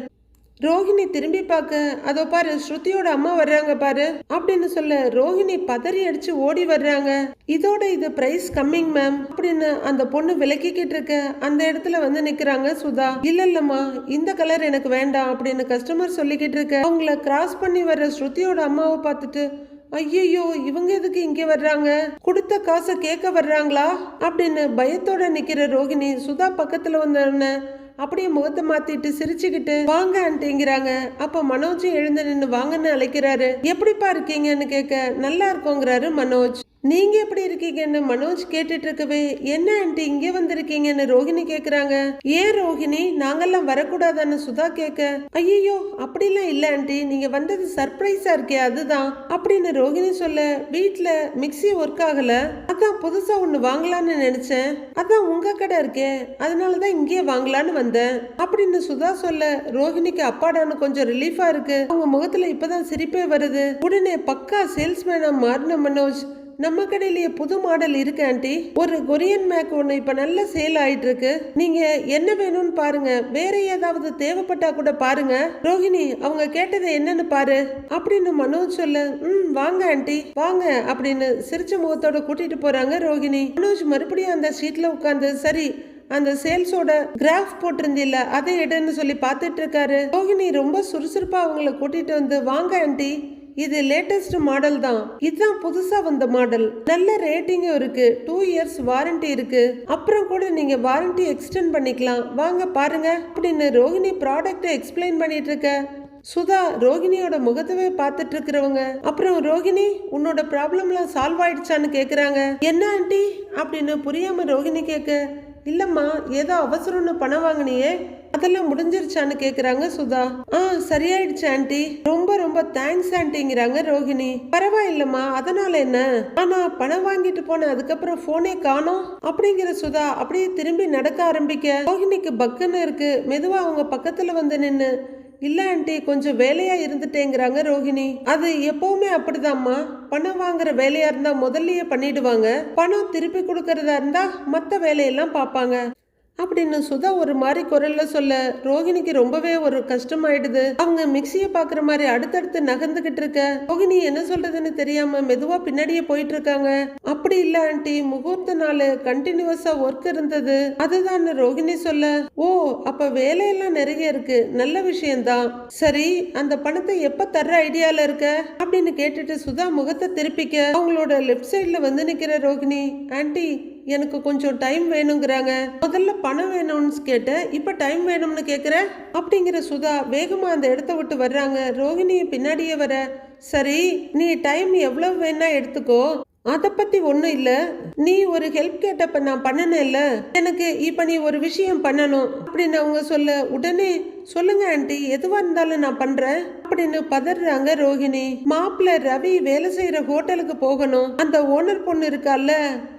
ரோஹிணி திரும்பி பார்க்க அதோ பாரு ஸ்ருதியோட அம்மா வர்றாங்க பாரு அப்படின்னு சொல்ல ரோஹிணி பதறி அடிச்சு ஓடி வர்றாங்க. இதோட இது பிரைஸ் கம்மிங் மேம் அப்படின்னு அந்த பொண்ணு விளக்கிக்கிட்டு இருக்க அந்த இடத்துல வந்து நிக்கிறாங்க சுதா. இல்ல இல்லம்மா இந்த கலர் எனக்கு வேண்டாம் அப்படின்னு கஸ்டமர் சொல்லிக்கிட்டு இருக்க அவங்கள கிராஸ் பண்ணி வர்ற ஸ்ருதியோட அம்மாவை பார்த்துட்டு ஐயையோ இவங்க எதுக்கு இங்கே வர்றாங்க? கொடுத்த காசை கேட்க வர்றாங்களா? அப்படின்னு பயத்தோட நிக்கிற ரோகிணி சுதா பக்கத்துல வந்தோடனே அப்படியே முகத்தை மாத்திட்டு சிரிச்சுக்கிட்டு வாங்க ஆண்டிங்கிறாங்க அப்ப மனோஜ் எழுந்து நின்று வாங்கன்னு அழைக்கிறாரு. எப்படிப்பா இருக்கீங்கன்னு கேட்க நல்லா இருக்கோங்கிறாரு மனோஜ். நீங்கள் எப்படி இருக்கீங்கன்னு மனோஜ் கேட்டுட்டு இருக்கவே என்ன ஆண்டி இங்கே வந்திருக்கீங்கன்னு ரோஹிணி கேட்குறாங்க ஏன் ரோகிணி நாங்கெல்லாம் வரக்கூடாதான்னு சுதா கேட்க ஐயோ அப்படிலாம் இல்லை ஆண்டி. நீங்கள் வந்தது சர்ப்ரைஸாக இருக்கே அதுதான். அப்படின்னு ரோஹிணி சொல்ல வீட்டில் மிக்ஸி ஒர்க் ஆகல. அதான் புதுசா ஒன்று வாங்கலாம்னு நினச்சேன். அதான் உங்கள் கடை இருக்கே. அதனால தான் இங்கேயே வாங்கலான்னு வந்தேன். அப்படின்னு சுதா சொல்ல ரோஹிணிக்கு அப்பாடான்னு கொஞ்சம் ரிலீஃபாக இருக்கு. அவங்க முகத்தில் இப்போதான் சிரிப்பே வருது. உடனே பக்கா சேல்ஸ்மேனாக மாறின மனோஜ். நம்ம கடையிலேயே புது மாடல் இருக்கு ஆண்டி. ஒரு கொரியன் மேக் ஒன்று இப்போ நல்ல சேல் ஆயிட்டு இருக்கு நீங்க என்ன வேணும்னு பாருங்க. வேற ஏதாவது தேவைப்பட்டா கூட பாருங்க. ரோஹிணி அவங்க கேட்டது என்னன்னு பாரு. அப்படின்னு மனோஜ் சொல்ல ம் வாங்க ஆண்டி. வாங்க அப்படின்னு சிரிச்ச முகத்தோட கூட்டிட்டு போறாங்க ரோஹிணி. மனோஜ் மறுபடியும் அந்த சீட்ல உட்காந்து சரி அந்த சேல்ஸோட கிராஃப் போட்டிருந்தில்ல அதை எடுன்னு சொல்லி பார்த்துட்டு இருக்காரு. ரோஹிணி ரொம்ப சுறுசுறுப்பா அவங்கள கூட்டிட்டு வந்து வாங்க ஆண்டி. இது லேட்டஸ்ட் மாடல் தான். இதுதான் புதுசா வந்த மாடல் நல்ல ரேட்டிங்கும் இருக்கு. டூ இயர்ஸ் வாரண்டி இருக்கு. அப்புறம் கூட நீங்க வாரண்டி எக்ஸ்டெண்ட் பண்ணிக்கலாம். வாங்க பாருங்க. அப்படின்னு ரோஹிணி ப்ராடக்ட்டை எக்ஸ்பிளைன் பண்ணிட்டு இருக்க. சுதா ரோகிணியோட முகத்தவே பார்த்துட்டு இருக்கிறவங்க. அப்புறம் ரோகிணி உன்னோட ப்ராப்ளம்லாம் சால்வ் ஆயிடுச்சான்னு கேக்குறாங்க. என்ன ஆண்டி? அப்படின்னு புரியாம ரோகிணி கேட்க இல்லம்மா ஏதோ அவசரம்னு பணம் வாங்கினியே. அதெல்லாம் முடிஞ்சிருச்சான்னு கேக்குறாங்க சுதா. ஆ சரியாயிடுச்சு ஆண்டி. ரொம்ப ரொம்ப தேங்க்ஸ் ஆண்டிங்கிறாங்க ரோஹிணி. பரவாயில்லம்மா அதனால என்ன? ஆனா பணம் வாங்கிட்டு போன அதுக்கப்புறம் போனே காணோம். அப்படிங்கிற சுதா அப்படியே திரும்பி நடக்க ஆரம்பிக்க. ரோஹிணிக்கு பக்குன்னு இருக்கு. மெதுவா அவங்க பக்கத்துல வந்து நின்னு இல்ல ஆண்டி கொஞ்சம் வேலையா இருந்துட்டேங்கிறாங்க ரோஹிணி. அது எப்பவுமே அப்படிதாம்மா. பணம் வாங்குற வேலையா இருந்தா முதல்லயே பண்ணிடுவாங்க. பணம் திருப்பி கொடுக்கறதா இருந்தா மத்த வேலையெல்லாம் பார்ப்பாங்க. அப்படின்னு சுதா ஒரு மாதிரி குரல்ல சொல்ல ரோகிணிக்கு ரொம்பவே ஒரு கஷ்டமாயிடுது. அவங்க மிக்சியை பாக்குற மாதிரி அடுத்தடுத்து நகர்ந்துகிட்டு இருக்க. ரோஹிணி என்ன சொல்றதுன்னு தெரியாம மெதுவா பின்னாடியே போயிட்டு இருக்காங்க அப்படி இல்ல ஆண்டி. முகூர்த்த நாள் கண்டினியூஸா ஒர்க் இருந்தது. அதுதான் ரோஹிணி சொல்ல ஓ அப்ப வேலையெல்லாம் நிறைய இருக்கு. நல்ல விஷயம்தான். சரி அந்த பணத்தை எப்ப தர்ற ஐடியால இருக்க? அப்படின்னு கேட்டுட்டு சுதா முகத்தை திருப்பிக்க அவங்களோட லெஃப்ட் சைட்ல வந்து நிக்கிற ரோகிணி ஆண்டி எனக்கு கொஞ்சம் டைம் வேணுங்கிறாங்க. முதல்ல பணம் வேணும்னு கேட்டேன். இப்போ டைம் வேணும்னு கேட்குற அப்படிங்கிற சுதா வேகமாக அந்த இடத்த விட்டு வர்றாங்க. ரோகிணியை பின்னாடியே வர. சரி நீ டைம் எவ்வளவு வேணா எடுத்துக்கோ. அதை பற்றி ஒன்றும் இல்லை. நீ ஒரு ஹெல்ப் கேட்டப்ப நான் பண்ணனேல்ல எனக்கு இப்போ நீ ஒரு விஷயம் பண்ணணும் அப்படின்னு அவங்க சொல்ல உடனே சொல்லுங்க ஆண்டி. எதுவா இருந்தாலும் நான் பண்றேன். அப்படின்னு பதறாங்க ரோஹிணி. மாப்பிள்ள ரவி வேலை செய்யற ஹோட்டலுக்கு போகணும். அந்த ஓனர் பொண்ணு இருக்கால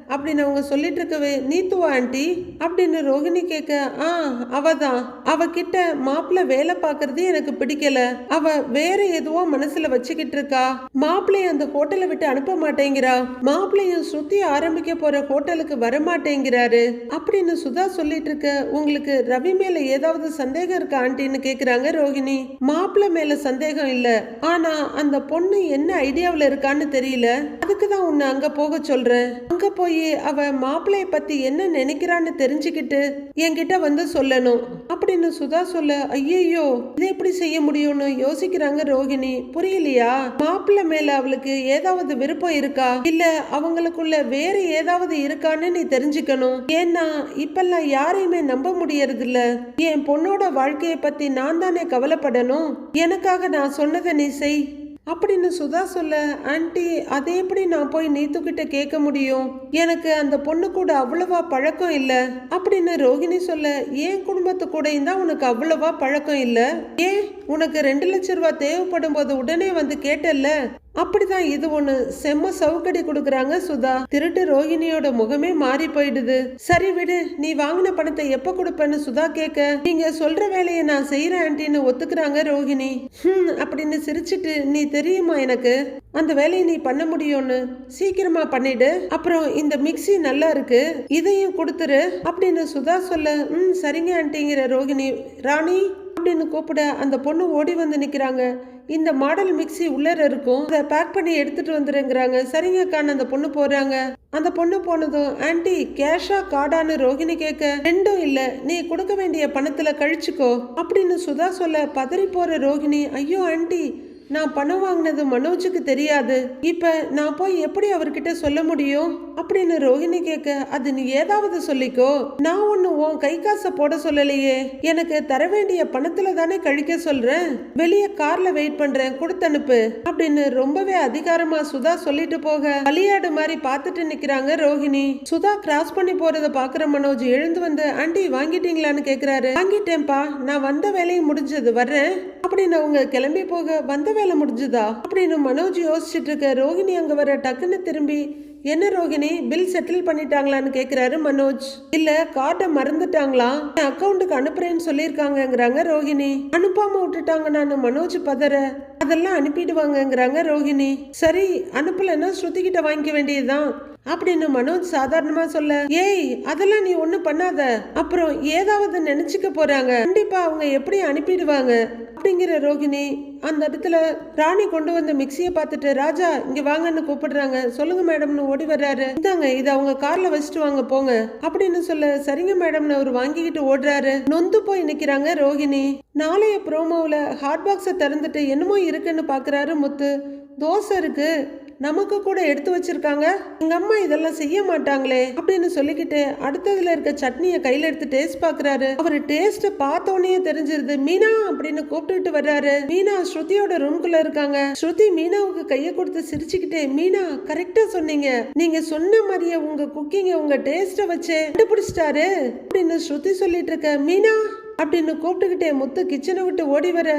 அப்படின்னு அவங்க சொல்லிட்டு இருக்கவே நீத்துவா ஆண்டி? அப்படின்னு ரோகிணி கேட்க ஆ அவ தான் அவ கிட்ட மாப்பிள்ள வேலை பாக்குறது எனக்கு பிடிக்கல. அவ வேற எதுவோ மனசுல வச்சுக்கிட்டு இருக்கா. மாப்பிள்ளைய அந்த ஹோட்டலை விட்டு அனுப்ப மாட்டேங்கிறா. மாப்பிள்ளையும் சுத்தி ஆரம்பிக்க போற ஹோட்டலுக்கு வர மாட்டேங்கிறாரு. அப்படின்னு சுதா சொல்லிட்டு இருக்க உங்களுக்கு ரவி மேல ஏதாவது சந்தேகம் இருக்கா ஆண்டின்னு கேக்குறாங்க ரோஹிணி. மாப்பிள்ளை மேல சந்தேகம் இல்ல. ஆனா அந்த பொண்ணு என்ன ஐடியாவில இருக்கான்னு தெரியல. அதுக்கு தான் உன்னை அங்க போக சொல்றேன். அங்க போய் அவ மாப்பிள்ளைய பத்தி என்ன நினைக்கிறான்னு தெரிஞ்சுக்கிட்டு என்கிட்ட வந்து சொல்லணும். அப்படின்னு சுதா சொல்ல ஐயையோ இதை எப்படி செய்ய முடியும்னு யோசிக்கிறாங்க ரோகிணி புரியலையா? மாப்பிள்ளை மேல அவளுக்கு ஏதாவது விருப்பம் இருக்கா? இல்ல அவங்களுக்குள்ள வேற ஏதாவது இருக்கான்னு நீ தெரிஞ்சுக்கணும். ஏன்னா இப்பெல்லாம் யாரையுமே நம்ப முடியறது இல்ல என் பொண்ணோட வாழ்க்கைய பத்தி நான் தானே கவலைப்படணும்? எனக்காக நான் சொன்னதை நீ செய். அப்படின்னு சுதா சொல்ல ஆன்ட்டி அதை எப்படி நான் போய் நீத்துக்கிட்ட கேட்க முடியும்? எனக்கு அந்த பொண்ணு கூட அவ்வளவா பழக்கம் இல்ல. அப்படின்னு ரோகிணி சொல்ல ஏன் குடும்பத்து கூடயும் தான் உனக்கு அவ்வளவா பழக்கம் இல்ல? ஏன் உனக்கு ரெண்டு லட்ச ரூபா தேவைப்படும் போது உடனே வந்து கேட்டல்ல? அப்படிதான் இது ஒண்ணு. செம்ம சவுக்கடி கொடுக்கறாங்க சுதா. திருட்டு ரோஹிணியோட முகமே மாறி போயிடுது. சரி விடு நீ வாங்கின பணத்தை எப்ப கொடுப்பேன்னு சுதா கேட்க நீங்க சொல்ற வேலையை நான் செய்யறேன் ஆன்டின்னு ஒத்துக்கிறாங்க ரோகிணி. ஹம் அப்படின்னு சிரிச்சிட்டு நீ தெரியுமா எனக்கு? அந்த வேலையை நீ பண்ண முடியும்னு. சீக்கிரமா பண்ணிடு. அப்புறம் இந்த மிக்ஸி நல்லா இருக்கு இதையும் கொடுத்துரு அப்படின்னு சுதா சொல்ல ம் சரிங்க ஆன்ட்டிங்கிற ரோகிணி. ராணி அப்படின்னு கூப்பிட அந்த பொண்ணு ஓடி வந்து நிற்கிறாங்க இந்த மாடல் மிக்ஸி உள்ளர இருக்கும். அதை பேக் பண்ணி எடுத்துட்டு வந்துருங்கிறாங்க சரிங்கக்கான்னு அந்த பொண்ணு போறாங்க. அந்த பொண்ணு போனதும் ஆன்டி கேஷா கார்டான்னு ரோஹிணி கேட்க ரெண்டும் இல்ல. நீ கொடுக்க வேண்டிய பணத்துல கழிச்சுக்கோ. அப்படின்னு சுதா சொல்ல பதறி போற ரோகிணி ஐயோ ஆன்டி நான் பணம் வாங்கினது மனோஜுக்கு தெரியாது. இப்ப நான் போய் எப்படி அவர்கிட்ட சொல்ல முடியும்? அப்படின்னு ரோஹிணி கேட்க அது நீ ஏதாவது சொல்லிக்கோ. நான் ஒண்ணு உன் கை காசை போட சொல்லலையே. எனக்கு தர வேண்டிய பணத்துல தானே கழிக்க சொல்றேன். வெளியே கார்ல வெயிட் பண்றேன். கொடுத்து அனுப்பு. அப்படின்னு ரொம்பவே அதிகாரமா சுதா சொல்லிட்டு போக பலியாடு மாதிரி பார்த்துட்டு நிக்கிறாங்க ரோஹிணி. சுதா கிராஸ் பண்ணி போறத பாக்குற மனோஜ் எழுந்து வந்து ஆண்டி வாங்கிட்டீங்களான்னு கேக்குறாரு. வாங்கிட்டேன்ப்பா. நான் வந்த வேலையும் முடிஞ்சது. வர்றேன். அப்படின்னு அவங்க கிளம்பி போக வந்த வேலை முடிஞ்சுதா? அப்படின்னு மனோஜ் யோசிச்சுட்டு இருக்க ரோகிணி அங்க வர டக்குன்னு திரும்பி என்ன ரோகிணி பில் செட்டில் பண்ணிட்டாங்களான்னு கேக்குறாரு மனோஜ். இல்ல கார்டை மறந்துட்டாங்களா? அக்கௌண்ட்டுக்கு அனுப்புறேன்னு சொல்லியிருக்காங்கங்கிறாங்க ரோகிணி. அனுப்பாம விட்டுட்டாங்க நான் மனோஜ் பதற. அதெல்லாம் அனுப்பிடுவாங்கங்கிறாங்க ரோகிணி. சரி அனுப்பலைன்னா ஸ்ருதி கிட்ட வாங்கிக்க வேண்டியதுதான். அப்படின்னு மனோஜ் சாதாரணமா சொல்ல ஏய் அதெல்லாம் நீ ஒண்ணும் பண்ணாத. அப்புறம் ஏதாவது நினைச்சுக்க போறாங்க. கண்டிப்பா அவங்க எப்படி அனுப்பிடுவாங்க? அப்படிங்கிற ரோகிணி அந்த இடத்துல ராணி கொண்டு வந்த மிக்சியை பார்த்துட்டு ராஜா இங்க வாங்கன்னு கூப்பிடுறாங்க. சொல்லுங்க மேடம்னு ஓடி வர்றாரு. இந்தாங்க இதை அவங்க கார்ல வச்சுட்டு வாங்க போங்க. அப்படின்னு சொல்ல சரிங்க மேடம்னு அவர் வாங்கிக்கிட்டு ஓடுறாரு. நொந்து போய் நிக்கிறாங்க ரோகிணி. நாளைய ப்ரோமோவில் ஹாட் பாக்ஸை திறந்துட்டு என்னமோ இருக்குன்னு பார்க்குறாரு முத்து. தோசை இருக்கு. நமக்கு கூட எடுத்து வச்சிருக்காங்க. எங்க அம்மா இதெல்லாம் செய்ய மாட்டாங்களே அப்படின்னு சொல்லிக்கிட்டு அடுத்ததுல இருக்க சட்னியை கையில எடுத்து டேஸ்ட் பாக்குறாரு அவர் டேஸ்ட் பார்த்தோன்னே தெரிஞ்சிருது. மீனா அப்படின்னு கூப்பிட்டுட்டு வர்றாரு. மீனா ஸ்ருதியோட ரூம்குள்ள இருக்காங்க. ஸ்ருதி மீனாவுக்கு கைய கொடுத்து சிரிச்சுக்கிட்டே மீனா கரெக்டா சொன்னீங்க. நீங்க சொன்ன மாதிரியே உங்க குக்கிங்க உங்க டேஸ்ட வச்சு கண்டுபிடிச்சிட்டாரு. அப்படின்னு ஸ்ருதி சொல்லிட்டு இருக்க மீனா அப்படின்னு கூப்பிட்டுக்கிட்டே முத்து கிச்சனை விட்டு ஓடி வர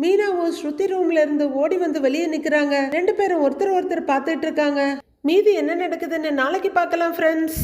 மீனாவும் ஸ்ருதி ரூம்ல இருந்து ஓடி வந்து வெளியே நிக்கிறாங்க. ரெண்டு பேரும் ஒருத்தர் ஒருத்தர் பார்த்துட்டு இருக்காங்க. மீதி என்ன நடக்குதுன்னு நாளைக்கு பார்க்கலாம் ஃப்ரெண்ட்ஸ்